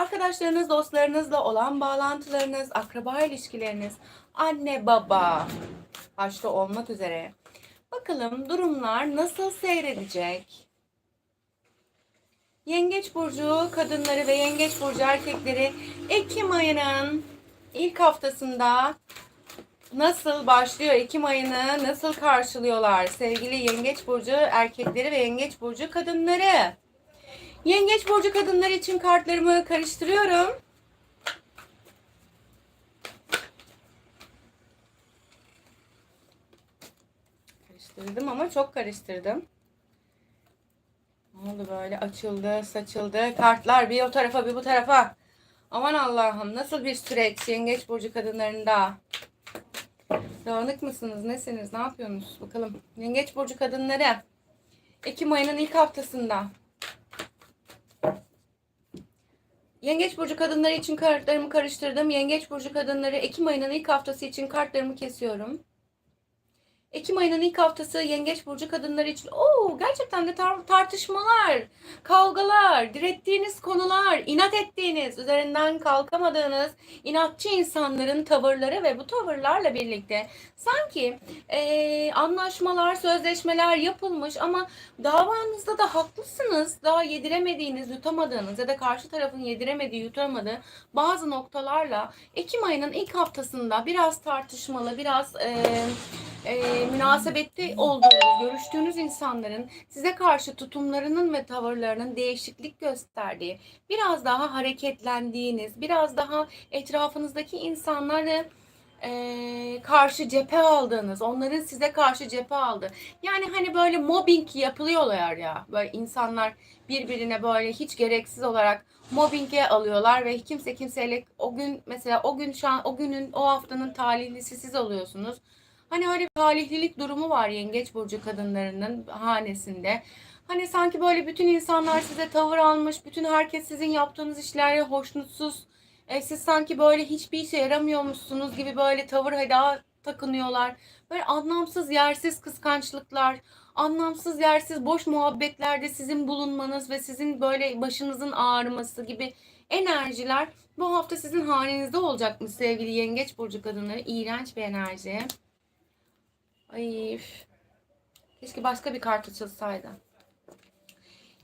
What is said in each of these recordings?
Arkadaşlarınız, dostlarınızla olan bağlantılarınız, akraba ilişkileriniz, anne baba başta olmak üzere. Bakalım durumlar nasıl seyredecek? Yengeç burcu kadınları ve yengeç burcu erkekleri Ekim ayının ilk haftasında nasıl başlıyor? Ekim ayını nasıl karşılıyorlar? Sevgili yengeç burcu erkekleri ve yengeç burcu kadınları. Yengeç burcu kadınlar için kartlarımı karıştırıyorum. Karıştırdım ama çok karıştırdım. Ne oldu böyle açıldı, saçıldı. Kartlar bir o tarafa bir bu tarafa. Aman Allah'ım nasıl bir süreç yengeç burcu kadınlarında. Dağınık mısınız? Nesiniz? Ne yapıyorsunuz? Bakalım. Yengeç burcu kadınları. Ekim ayının ilk haftasında. Yengeç burcu kadınları için kartlarımı karıştırdım. Yengeç burcu kadınları Ekim ayının ilk haftası için kartlarımı kesiyorum. Ekim ayının ilk haftası Yengeç burcu kadınları için oo gerçekten de tar- tartışmalar, kavgalar, direttiğiniz konular, inat ettiğiniz, üzerinden kalkamadığınız inatçı insanların tavırları ve bu tavırlarla birlikte sanki eee, anlaşmalar, sözleşmeler yapılmış ama davanızda da haklısınız. Daha yediremediğiniz, yutamadığınız ya da karşı tarafın yediremediği, yutamadığı bazı noktalarla Ekim ayının ilk haftasında biraz tartışmalı, biraz eee e, münasebette olduğunuz, görüştüğünüz insanların size karşı tutumlarının ve tavırlarının değişiklik gösterdiği, biraz daha hareketlendiğiniz, biraz daha etrafınızdaki insanları e, karşı cephe aldığınız, onların size karşı cephe aldı. Yani hani böyle mobbing yapılıyorlar ya, böyle insanlar birbirine böyle hiç gereksiz olarak mobbinge alıyorlar ve kimse kimseyle o gün mesela o gün şu an o günün o haftanın talihlisi siz oluyorsunuz. Hani öyle bir talihlilik durumu var yengeç burcu kadınlarının hanesinde. Hani sanki böyle bütün insanlar size tavır almış, bütün herkes sizin yaptığınız işlerle hoşnutsuz. E, siz sanki böyle hiçbir işe yaramıyormuşsunuz gibi böyle tavır heda takınıyorlar. Böyle anlamsız yersiz kıskançlıklar, anlamsız yersiz boş muhabbetlerde sizin bulunmanız ve sizin böyle başınızın ağrıması gibi enerjiler bu hafta sizin hanenizde olacak mı sevgili yengeç burcu kadınları? İğrenç bir enerji. Ay. Keşke başka bir kart açılsaydı.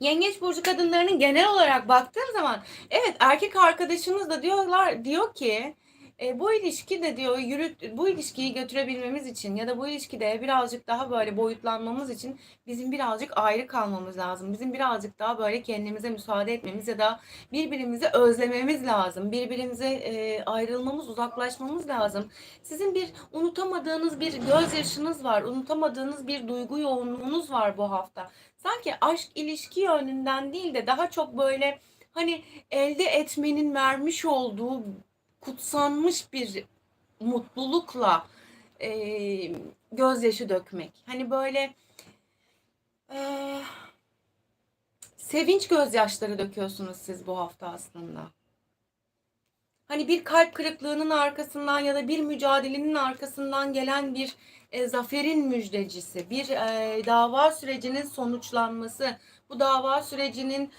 Yengeç burcu kadınlarının genel olarak baktığım zaman evet erkek arkadaşınız da diyorlar diyor ki e, bu ilişki de diyor yürüt bu ilişkiyi götürebilmemiz için ya da bu ilişkide birazcık daha böyle boyutlanmamız için bizim birazcık ayrı kalmamız lazım. Bizim birazcık daha böyle kendimize müsaade etmemiz ya da birbirimizi özlememiz lazım. Birbirimize e, ayrılmamız, uzaklaşmamız lazım. Sizin bir unutamadığınız bir gözyaşınız var. Unutamadığınız bir duygu yoğunluğunuz var bu hafta. Sanki aşk ilişki yönünden değil de daha çok böyle hani elde etmenin vermiş olduğu kutsanmış bir mutlulukla e, gözyaşı dökmek. Hani böyle e, sevinç gözyaşları döküyorsunuz siz bu hafta aslında. Hani bir kalp kırıklığının arkasından ya da bir mücadelenin arkasından gelen bir e, zaferin müjdecisi, bir e, dava sürecinin sonuçlanması, bu dava sürecinin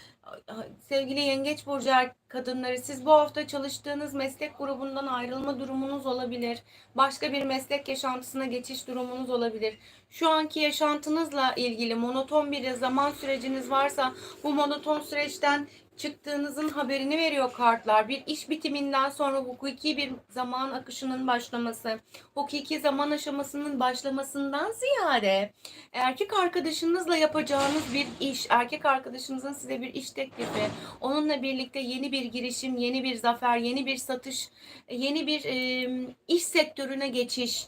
sevgili yengeç burcu er- kadınları siz bu hafta çalıştığınız meslek grubundan ayrılma durumunuz olabilir. Başka bir meslek yaşantısına geçiş durumunuz olabilir. Şu anki yaşantınızla ilgili monoton bir zaman süreciniz varsa bu monoton süreçten çıktığınızın haberini veriyor kartlar. Bir iş bitiminden sonra hukuki bir zaman akışının başlaması, hukuki zaman aşamasının başlamasından ziyade erkek arkadaşınızla yapacağınız bir iş, erkek arkadaşınızın size bir iş teklifi, onunla birlikte yeni bir girişim, yeni bir zafer, yeni bir satış, yeni bir e, iş sektörüne geçiş.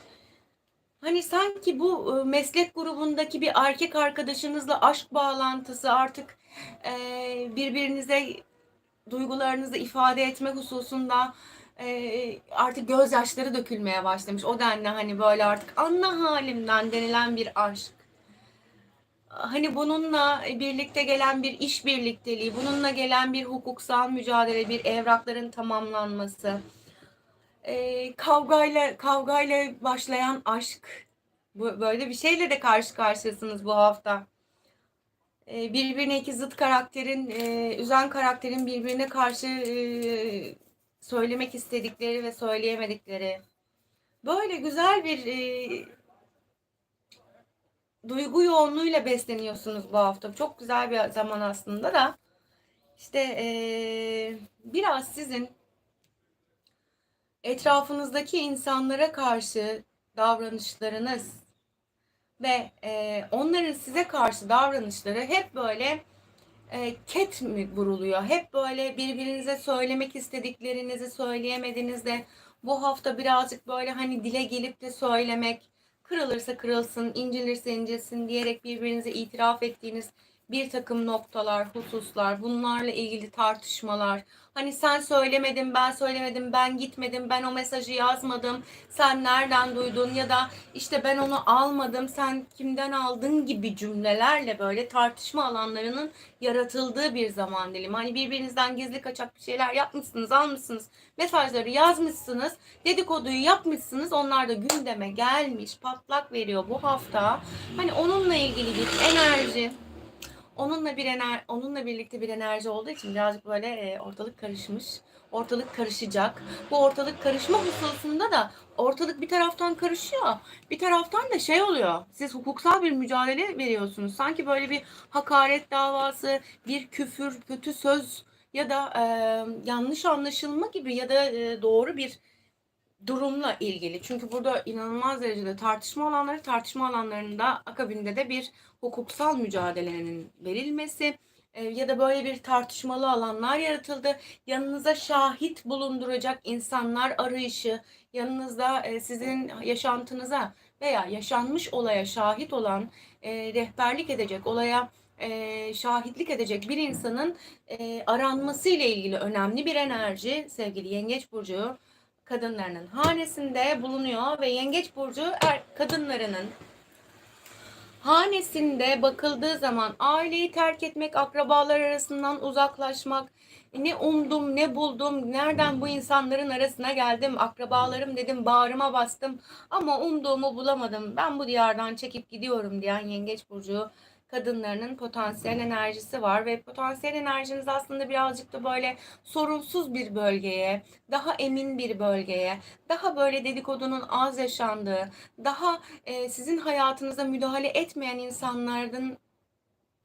Hani sanki bu meslek grubundaki bir erkek arkadaşınızla aşk bağlantısı artık e, birbirinize duygularınızı ifade etme hususunda e, artık gözyaşları dökülmeye başlamış. O denli hani böyle artık anla halimden denilen bir aşk. Hani bununla birlikte gelen bir iş birlikteliği, bununla gelen bir hukuksal mücadele, bir evrakların tamamlanması, e, kavgayla kavgayla başlayan aşk, böyle bir şeyle de karşı karşıyasınız bu hafta. E, birbirine iki zıt karakterin, e, üzen karakterin birbirine karşı e, söylemek istedikleri ve söyleyemedikleri. Böyle güzel bir e, duygu yoğunluğuyla besleniyorsunuz bu hafta. Çok güzel bir zaman aslında da. İşte biraz sizin etrafınızdaki insanlara karşı davranışlarınız ve e, onların size karşı davranışları hep böyle e, ket mi vuruluyor? Hep böyle birbirinize söylemek istediklerinizi söyleyemediğinizde bu hafta birazcık böyle hani dile gelip de söylemek, kırılırsa kırılsın, incinirse incinsin diyerek birbirinize itiraf ettiğiniz bir takım noktalar, hususlar, bunlarla ilgili tartışmalar. Hani sen söylemedin, ben söylemedim, ben gitmedim, ben o mesajı yazmadım, sen nereden duydun ya da işte ben onu almadım, sen kimden aldın gibi cümlelerle böyle tartışma alanlarının yaratıldığı bir zaman dilimi. Hani birbirinizden gizli kaçak bir şeyler yapmışsınız, almışsınız, mesajları yazmışsınız, dedikoduyu yapmışsınız, onlar da gündeme gelmiş, patlak veriyor bu hafta. Hani onunla ilgili bir enerji, onunla bir ener onunla birlikte bir enerji olduğu için birazcık böyle e, ortalık karışmış. Ortalık karışacak. Bu ortalık karışma hususunda da ortalık bir taraftan karışıyor. Bir taraftan da şey oluyor. Siz hukuksal bir mücadele veriyorsunuz. Sanki böyle bir hakaret davası, bir küfür, kötü söz ya da e, yanlış anlaşılma gibi ya da e, doğru bir durumla ilgili. Çünkü burada inanılmaz derecede tartışma alanları, tartışma alanlarında akabinde de bir hukuksal mücadelenin verilmesi e, ya da böyle bir tartışmalı alanlar yaratıldı. Yanınıza şahit bulunduracak insanlar arayışı, yanınızda e, sizin yaşantınıza veya yaşanmış olaya şahit olan, e, rehberlik edecek, olaya şahitlik edecek bir insanın aranması ile ilgili önemli bir enerji sevgili Yengeç Burcu kadınlarının hanesinde bulunuyor ve Yengeç Burcu er, kadınlarının hanesinde bakıldığı zaman aileyi terk etmek, akrabalar arasından uzaklaşmak, ne umdum, ne buldum, nereden bu insanların arasına geldim, akrabalarım dedim, bağrıma bastım ama umduğumu bulamadım, ben bu diyardan çekip gidiyorum diyen Yengeç Burcu kadınlarının potansiyel enerjisi var ve potansiyel enerjiniz aslında birazcık da böyle sorunsuz bir bölgeye, daha emin bir bölgeye, daha böyle dedikodunun az yaşandığı, daha e, sizin hayatınıza müdahale etmeyen insanların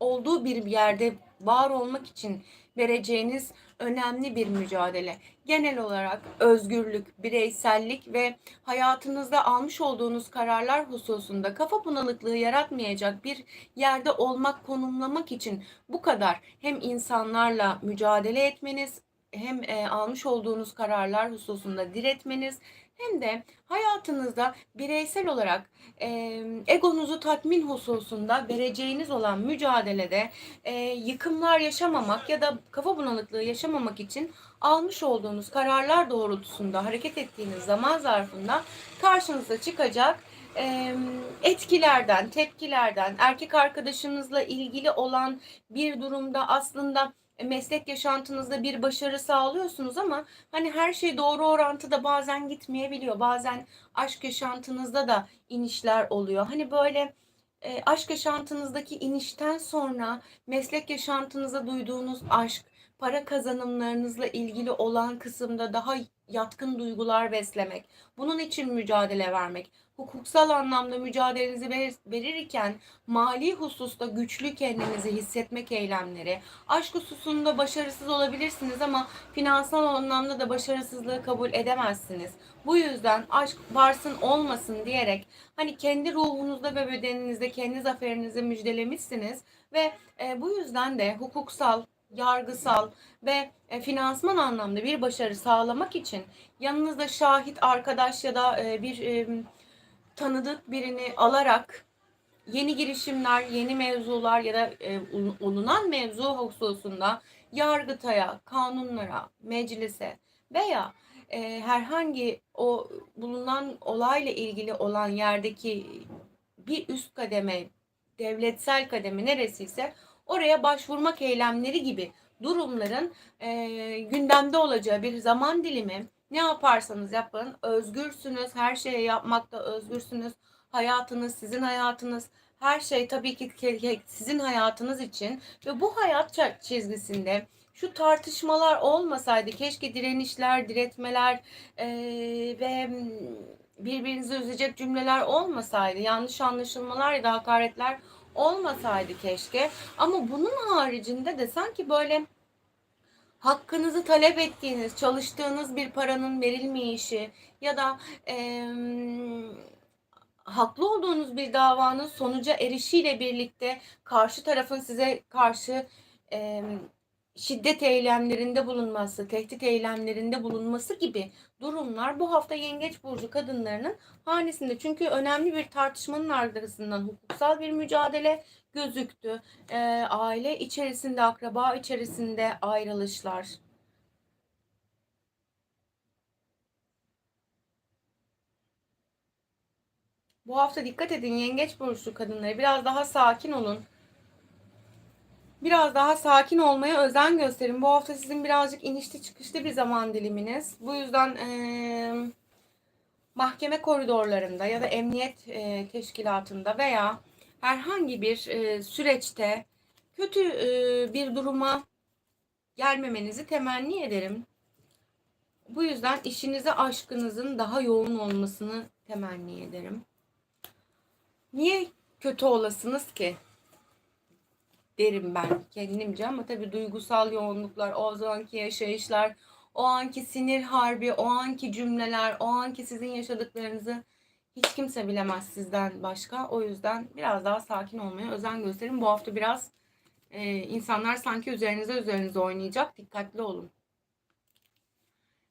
olduğu bir yerde var olmak için vereceğiniz önemli bir mücadele. Genel olarak özgürlük, bireysellik ve hayatınızda almış olduğunuz kararlar hususunda kafa bunalıklığı yaratmayacak bir yerde olmak, konumlamak için bu kadar hem insanlarla mücadele etmeniz, hem e, almış olduğunuz kararlar hususunda diretmeniz hem de hayatınızda bireysel olarak e, egonuzu tatmin hususunda vereceğiniz olan mücadelede e, yıkımlar yaşamamak ya da kafa bunalıklığı yaşamamak için almış olduğunuz kararlar doğrultusunda hareket ettiğiniz zaman zarfında karşınıza çıkacak e, etkilerden, tepkilerden, erkek arkadaşınızla ilgili olan bir durumda aslında meslek yaşantınızda bir başarı sağlıyorsunuz ama hani her şey doğru orantıda bazen gitmeyebiliyor. Bazen aşk yaşantınızda da inişler oluyor. Hani böyle e, aşk yaşantınızdaki inişten sonra meslek yaşantınıza duyduğunuz aşk, para kazanımlarınızla ilgili olan kısımda daha yatkın duygular beslemek, bunun için mücadele vermek, hukuksal anlamda mücadelenizi verirken mali hususta güçlü kendinizi hissetmek eylemleri, aşk hususunda başarısız olabilirsiniz ama finansal anlamda da başarısızlığı kabul edemezsiniz. Bu yüzden aşk varsın olmasın diyerek hani kendi ruhunuzda ve bedeninizde kendi zaferinizi müjdelemişsiniz ve e, bu yüzden de hukuksal, yargısal ve e, finansman anlamda bir başarı sağlamak için yanınızda şahit, arkadaş ya da e, bir tanıdık birini alarak yeni girişimler, yeni mevzular ya da e, olunan mevzu hususunda yargıtaya, kanunlara, meclise veya e, herhangi o bulunan olayla ilgili olan yerdeki bir üst kademe, devletsel kademe neresiyse oraya başvurmak eylemleri gibi durumların e, gündemde olacağı bir zaman dilimi ne yaparsanız yapın özgürsünüz. Her şeyi yapmakta özgürsünüz. Hayatınız sizin hayatınız. Her şey tabii ki sizin hayatınız için ve bu hayat çizgisinde şu tartışmalar olmasaydı keşke direnişler, diretmeler eee, ve birbirinizi üzecek cümleler olmasaydı, yanlış anlaşılmalar ya da hakaretler olmasaydı keşke. Ama bunun haricinde de sanki böyle hakkınızı talep ettiğiniz, çalıştığınız bir paranın verilmeyişi ya da em, haklı olduğunuz bir davanın sonuca erişiyle birlikte karşı tarafın size karşı em, şiddet eylemlerinde bulunması, tehdit eylemlerinde bulunması gibi durumlar bu hafta Yengeç burcu kadınlarının hanesinde. Çünkü önemli bir tartışmanın arkasından hukuksal bir mücadele gözüktü. Ee, aile içerisinde, akraba içerisinde ayrılışlar. Bu hafta dikkat edin Yengeç burcu kadınları biraz daha sakin olun. Biraz daha sakin olmaya özen gösterin. Bu hafta sizin birazcık inişli çıkışlı bir zaman diliminiz. Bu yüzden eee, mahkeme koridorlarında ya da emniyet eee, teşkilatında veya herhangi bir eee, süreçte kötü eee, bir duruma gelmemenizi temenni ederim. Bu yüzden işinize aşkınızın daha yoğun olmasını temenni ederim. Niye kötü olasınız ki? Derim ben kendimce ama tabii duygusal yoğunluklar, o zamanki yaşayışlar, o anki sinir harbi, o anki cümleler, o anki sizin yaşadıklarınızı hiç kimse bilemez sizden başka. O yüzden biraz daha sakin olmaya özen gösterin. Bu hafta biraz e, insanlar sanki üzerinize üzerinize oynayacak. Dikkatli olun.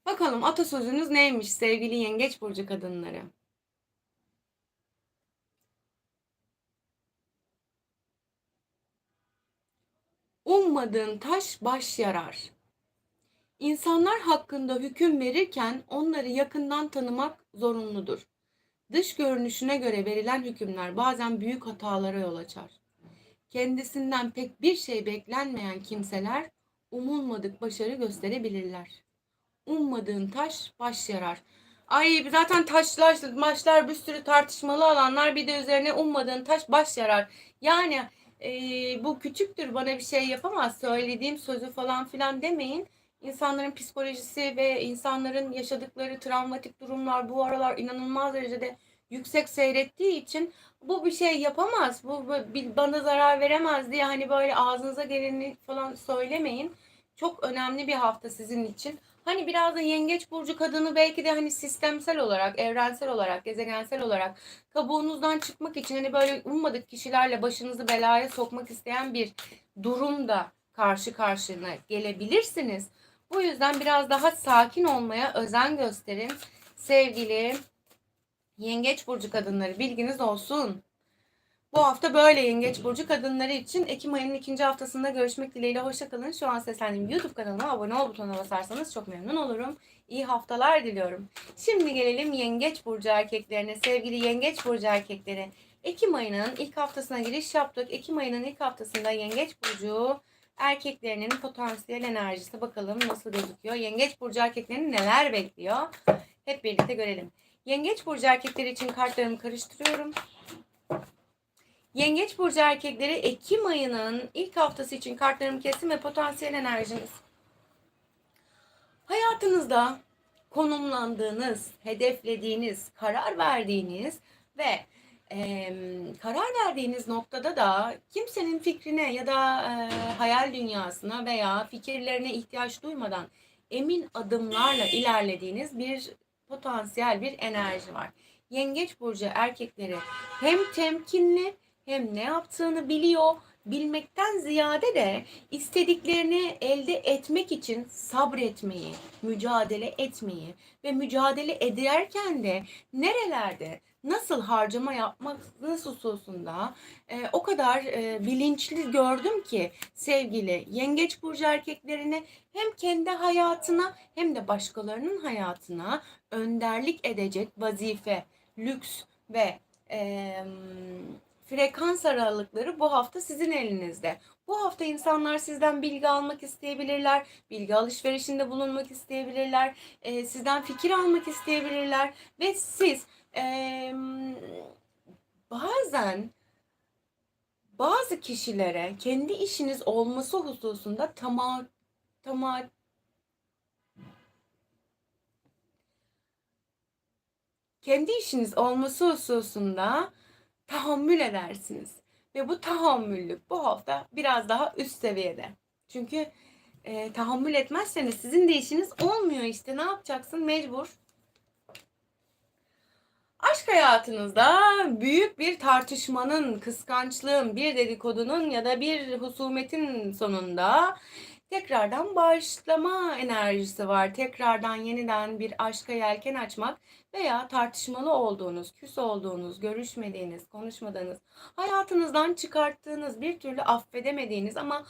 Bakalım atasözünüz neymiş sevgili yengeç burcu kadınları? Ummadığın taş baş yarar. İnsanlar hakkında hüküm verirken onları yakından tanımak zorunludur. Dış görünüşüne göre verilen hükümler bazen büyük hatalara yol açar. Kendisinden pek bir şey beklenmeyen kimseler umulmadık başarı gösterebilirler. Ummadığın taş baş yarar. Ay zaten taşlar, maçlar bir sürü tartışmalı alanlar bir de üzerine ummadığın taş baş yarar. Yani e, bu küçüktür bana bir şey yapamaz söylediğim sözü falan filan demeyin. İnsanların psikolojisi ve insanların yaşadıkları travmatik durumlar bu aralar inanılmaz derecede yüksek seyrettiği için bu bir şey yapamaz. Bu, bu bana zarar veremez diye hani böyle ağzınıza geleni falan söylemeyin. Çok önemli bir hafta sizin için. Hani biraz da yengeç burcu kadını belki de hani sistemsel olarak, evrensel olarak, gezegensel olarak kabuğunuzdan çıkmak için hani böyle ummadık kişilerle başınızı belaya sokmak isteyen bir durumda karşı karşına gelebilirsiniz. Bu yüzden biraz daha sakin olmaya özen gösterin. Sevgili Yengeç burcu kadınları bilginiz olsun. Bu hafta böyle Yengeç burcu kadınları için Ekim ayının ikinci haftasında görüşmek dileğiyle hoşçakalın. Şu an seslendiğim YouTube kanalıma abone ol butonuna basarsanız çok memnun olurum. İyi haftalar diliyorum. Şimdi gelelim Yengeç burcu erkeklerine. Sevgili Yengeç burcu erkekleri. Ekim ayının ilk haftasına giriş yaptık. Ekim ayının ilk haftasında Yengeç burcu erkeklerinin potansiyel enerjisi bakalım nasıl gözüküyor. Yengeç burcu erkeklerini neler bekliyor? Hep birlikte görelim. Yengeç burcu erkekleri için kartlarımı karıştırıyorum. Yengeç burcu erkekleri Ekim ayının ilk haftası için kartlarımı kestim ve potansiyel enerjiniz. Hayatınızda konumlandığınız, hedeflediğiniz, karar verdiğiniz ve e, karar verdiğiniz noktada da kimsenin fikrine ya da e, hayal dünyasına veya fikirlerine ihtiyaç duymadan emin adımlarla ilerlediğiniz bir potansiyel bir enerji var. Yengeç burcu erkekleri hem temkinli hem ne yaptığını biliyor. Bilmekten ziyade de istediklerini elde etmek için sabretmeyi, mücadele etmeyi ve mücadele ederken de nerelerde nasıl harcama yapmak hususunda e, o kadar e, bilinçli gördüm ki sevgili yengeç burcu erkeklerini hem kendi hayatına hem de başkalarının hayatına önderlik edecek vazife, lüks ve e, frekans aralıkları bu hafta sizin elinizde. Bu hafta insanlar sizden bilgi almak isteyebilirler, bilgi alışverişinde bulunmak isteyebilirler, e, sizden fikir almak isteyebilirler ve siz e, bazen bazı kişilere kendi işiniz olması hususunda tamam tamam kendi işiniz olması hususunda tahammül edersiniz. Ve bu tahammüllük bu hafta biraz daha üst seviyede. Çünkü e, tahammül etmezseniz sizin de işiniz olmuyor işte. Ne yapacaksın? Mecbur. Aşk hayatınızda büyük bir tartışmanın, kıskançlığın, bir dedikodunun ya da bir husumetin sonunda tekrardan başlama enerjisi var. Tekrardan yeniden bir aşka yelken açmak veya tartışmalı olduğunuz, küs olduğunuz, görüşmediğiniz, konuşmadığınız, hayatınızdan çıkarttığınız, bir türlü affedemediğiniz ama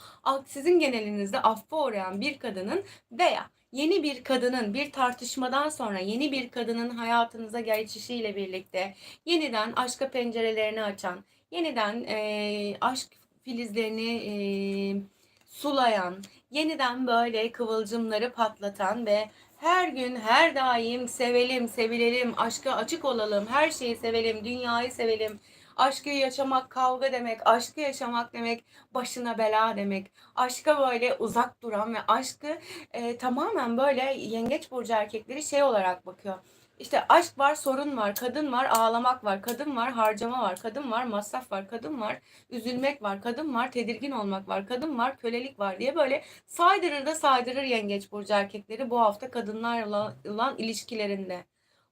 sizin genelinizde affa uğrayan bir kadının veya yeni bir kadının bir tartışmadan sonra yeni bir kadının hayatınıza geçişiyle birlikte yeniden aşka pencerelerini açan, yeniden e, aşk filizlerini e, sulayan, yeniden böyle kıvılcımları patlatan ve her gün her daim sevelim, sevilelim, aşka açık olalım, her şeyi sevelim, dünyayı sevelim. Aşkı yaşamak kavga demek, aşkı yaşamak demek başına bela demek. Aşka böyle uzak duran ve aşkı e, tamamen böyle yengeç burcu erkekleri şey olarak bakıyor işte aşk var, sorun var, kadın var, ağlamak var, kadın var, harcama var, kadın var, masraf var, kadın var, üzülmek var, kadın var, tedirgin olmak var, kadın var, kölelik var diye böyle saydırır da saydırır yengeç burcu erkekleri bu hafta kadınlarla ilişkilerinde.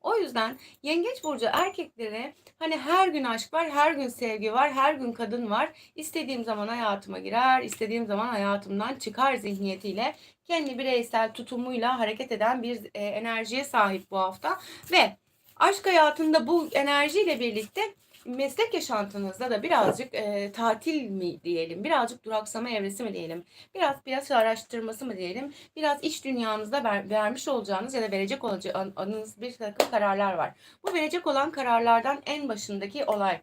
O yüzden yengeç burcu erkekleri hani her gün aşk var, her gün sevgi var, her gün kadın var. İstediğim zaman hayatıma girer, istediğim zaman hayatımdan çıkar zihniyetiyle kendi bireysel tutumuyla hareket eden bir e, enerjiye sahip bu hafta ve aşk hayatında bu enerjiyle birlikte meslek yaşantınızda da birazcık e, tatil mi diyelim, birazcık duraksama evresi mi diyelim, biraz piyasa araştırması mı diyelim, biraz iş dünyanızda ver, vermiş olacağınız ya da verecek olacağınız bir takım kararlar var. Bu verecek olan kararlardan en başındaki olay.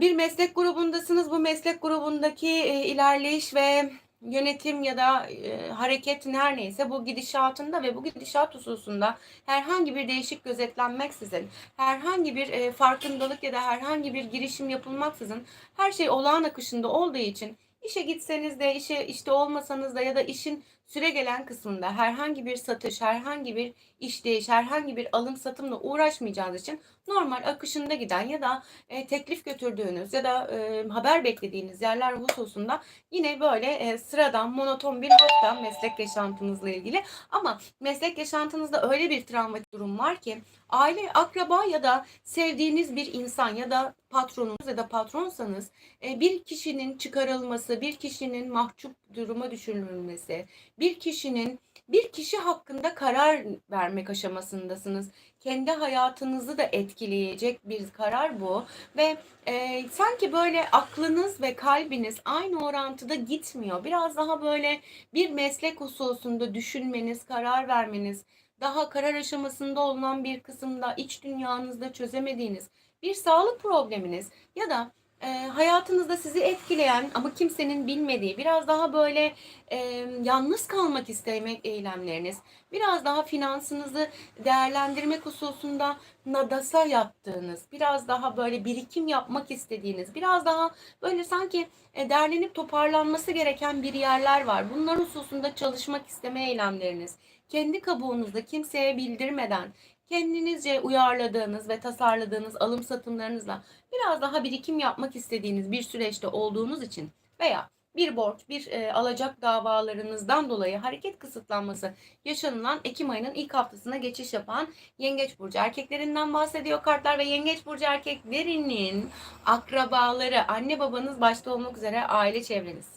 Bir meslek grubundasınız. Bu meslek grubundaki e, ilerleyiş ve yönetim ya da e, hareket her neyse bu gidişatında ve bu gidişat hususunda herhangi bir değişik gözetlenmeksizin, herhangi bir e, farkındalık ya da herhangi bir girişim yapılmaksızın her şey olağan akışında olduğu için işe gitseniz de işe işte olmasanız da ya da işin süre gelen kısmında herhangi bir satış, herhangi bir iş değiş, herhangi bir alım satımla uğraşmayacağınız için normal akışında giden ya da e, teklif götürdüğünüz ya da e, haber beklediğiniz yerler hususunda yine böyle e, sıradan monoton bir hafta meslek yaşantınızla ilgili. Ama meslek yaşantınızda öyle bir travmatik durum var ki aile, akraba ya da sevdiğiniz bir insan ya da patronunuz ya da patronsanız e, bir kişinin çıkarılması, bir kişinin mahcup duruma düşürülmesi, bir kişinin bir kişi hakkında karar vermek aşamasındasınız. Kendi hayatınızı da etkileyecek bir karar bu ve e, sanki böyle aklınız ve kalbiniz aynı orantıda gitmiyor. Biraz daha böyle bir meslek hususunda düşünmeniz, karar vermeniz, daha karar aşamasında olan bir kısımda iç dünyanızda çözemediğiniz bir sağlık probleminiz ya da e, hayatınızda sizi etkileyen ama kimsenin bilmediği biraz daha böyle e, yalnız kalmak istemek eylemleriniz, biraz daha finansınızı değerlendirmek hususunda nadasa yaptığınız, biraz daha böyle birikim yapmak istediğiniz, biraz daha böyle sanki e, derlenip toparlanması gereken bir yerler var. Bunlar hususunda çalışmak isteme eylemleriniz, kendi kabuğunuzda kimseye bildirmeden kendinizce uyarladığınız ve tasarladığınız alım satımlarınızla biraz daha birikim yapmak istediğiniz bir süreçte olduğunuz için veya bir borç, bir e, alacak davalarınızdan dolayı hareket kısıtlanması yaşanılan Ekim ayının ilk haftasına geçiş yapan Yengeç Burcu erkeklerinden bahsediyor kartlar ve Yengeç Burcu erkeklerinin akrabaları, anne babanız başta olmak üzere aile çevreniz.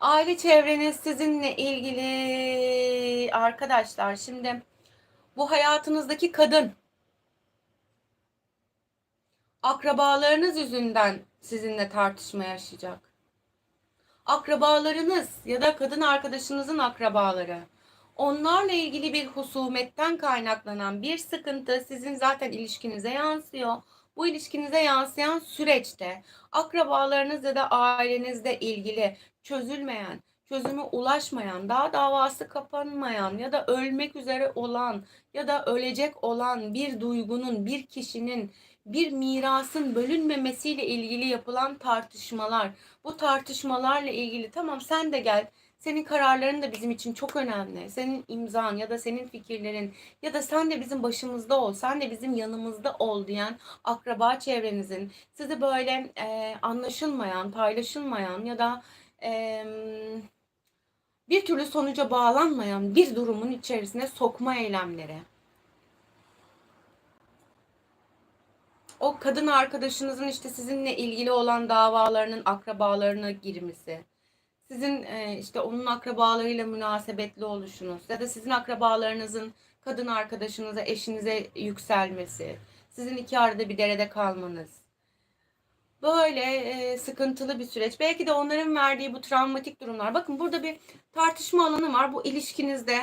Aile çevreniz sizinle ilgili arkadaşlar şimdi bu hayatınızdaki kadın akrabalarınız yüzünden sizinle tartışma yaşayacak. Akrabalarınız ya da kadın arkadaşınızın akrabaları onlarla ilgili bir husumetten kaynaklanan bir sıkıntı sizin zaten ilişkinize yansıyor. Bu ilişkinize yansıyan süreçte akrabalarınız ya da ailenizle ilgili çözülmeyen çözüme ulaşmayan, daha davası kapanmayan ya da ölmek üzere olan ya da ölecek olan bir duygunun, bir kişinin bir mirasın bölünmemesiyle ilgili yapılan tartışmalar. Bu tartışmalarla ilgili tamam sen de gel. Senin kararların da bizim için çok önemli. Senin imzan ya da senin fikirlerin ya da sen de bizim başımızda ol, sen de bizim yanımızda ol diyen akraba çevrenizin sizi böyle e, anlaşılmayan, paylaşılmayan ya da e, bir türlü sonuca bağlanmayan bir durumun içerisine sokma eylemleri. O kadın arkadaşınızın işte sizinle ilgili olan davalarının akrabalarına girmesi. Sizin e, işte onun akrabalarıyla münasebetli oluşunuz ya da sizin akrabalarınızın kadın arkadaşınıza, eşinize yükselmesi. Sizin iki arada bir derede kalmanız. Böyle e, sıkıntılı bir süreç. Belki de onların verdiği bu travmatik durumlar. Bakın burada bir tartışma alanı var. Bu ilişkinizde,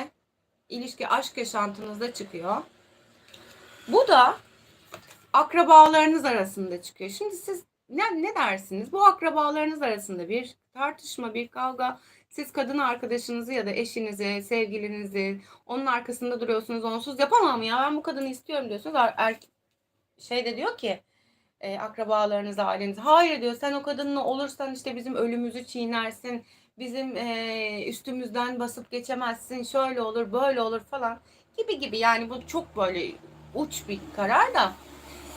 ilişki aşk yaşantınızda çıkıyor. Bu da akrabalarınız arasında çıkıyor. Şimdi siz ne, ne dersiniz? Bu akrabalarınız arasında bir tartışma, bir kavga. Siz kadın arkadaşınızı ya da eşinizi, sevgilinizi onun arkasında duruyorsunuz. Onsuz yapamam ya ben bu kadını istiyorum diyorsunuz. Er, er, şey de diyor ki e, akrabalarınız, aileniz. Hayır diyor sen o kadınla olursan işte bizim ölümümüzü çiğnersin. Bizim e, üstümüzden basıp geçemezsin. Şöyle olur, böyle olur falan gibi gibi. Yani bu çok böyle uç bir karar da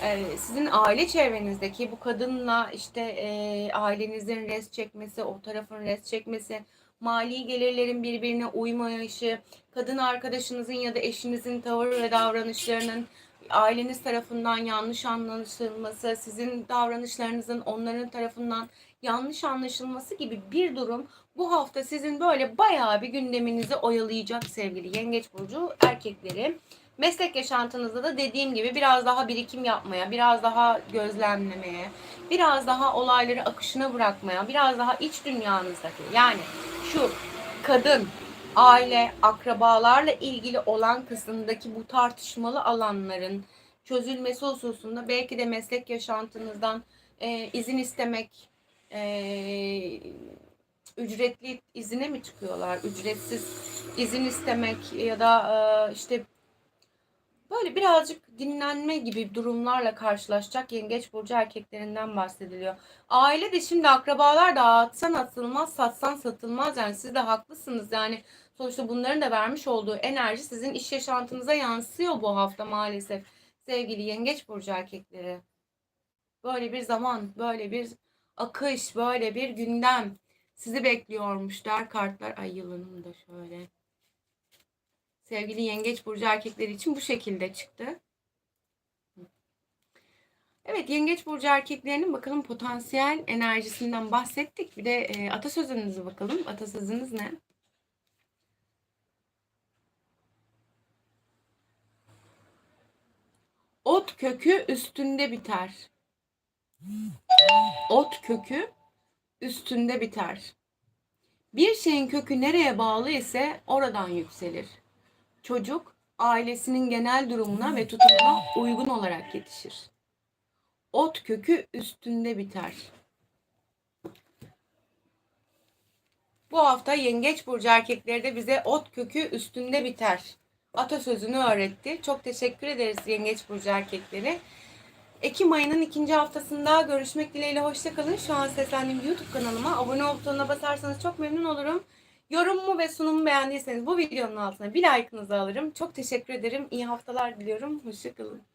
e, sizin aile çevrenizdeki bu kadınla işte e, ailenizin res çekmesi, o tarafın res çekmesi, mali gelirlerin birbirine uymayışı, kadın arkadaşınızın ya da eşinizin tavır ve davranışlarının aileniz tarafından yanlış anlaşılması, sizin davranışlarınızın onların tarafından yanlış anlaşılması gibi bir durum bu hafta sizin böyle bayağı bir gündeminizi oyalayacak sevgili Yengeç Burcu erkekleri. Meslek yaşantınızda da dediğim gibi biraz daha birikim yapmaya, biraz daha gözlemlemeye, biraz daha olayları akışına bırakmaya, biraz daha iç dünyanızdaki yani şu kadın, aile, akrabalarla ilgili olan kısımdaki bu tartışmalı alanların çözülmesi hususunda belki de meslek yaşantınızdan e, izin istemek, e, ücretli izine mi çıkıyorlar? Ücretsiz izin istemek ya da e, işte böyle birazcık dinlenme gibi durumlarla karşılaşacak yengeç burcu erkeklerinden bahsediliyor. Aile de şimdi akrabalar da atsan atılmaz, satsan satılmaz. Yani siz de haklısınız. Yani sonuçta bunların da vermiş olduğu enerji sizin iş yaşantınıza yansıyor bu hafta maalesef. Sevgili yengeç burcu erkekleri. Böyle bir zaman, böyle bir akış, böyle bir gündem sizi bekliyormuş der kartlar. Ay yılanım da şöyle. Sevgili yengeç burcu erkekleri için bu şekilde çıktı. Evet yengeç burcu erkeklerinin bakalım potansiyel enerjisinden bahsettik. Bir de e, atasözünüze bakalım. Atasözünüz ne? Ot kökü üstünde biter. Ot kökü üstünde biter. Bir şeyin kökü nereye bağlı ise oradan yükselir. Çocuk ailesinin genel durumuna ve tutumuna uygun olarak yetişir. Ot kökü üstünde biter. Bu hafta Yengeç Burcu erkekleri de bize ot kökü üstünde biter. Atasözünü öğretti. Çok teşekkür ederiz Yengeç Burcu erkekleri. Ekim ayının ikinci haftasında görüşmek dileğiyle hoşçakalın. Şu an seslendiğim YouTube kanalıma abone ol butonuna basarsanız çok memnun olurum. Yorumumu ve sunumu beğendiyseniz bu videonun altına bir like'ınızı alırım. Çok teşekkür ederim. İyi haftalar diliyorum. Hoşçakalın.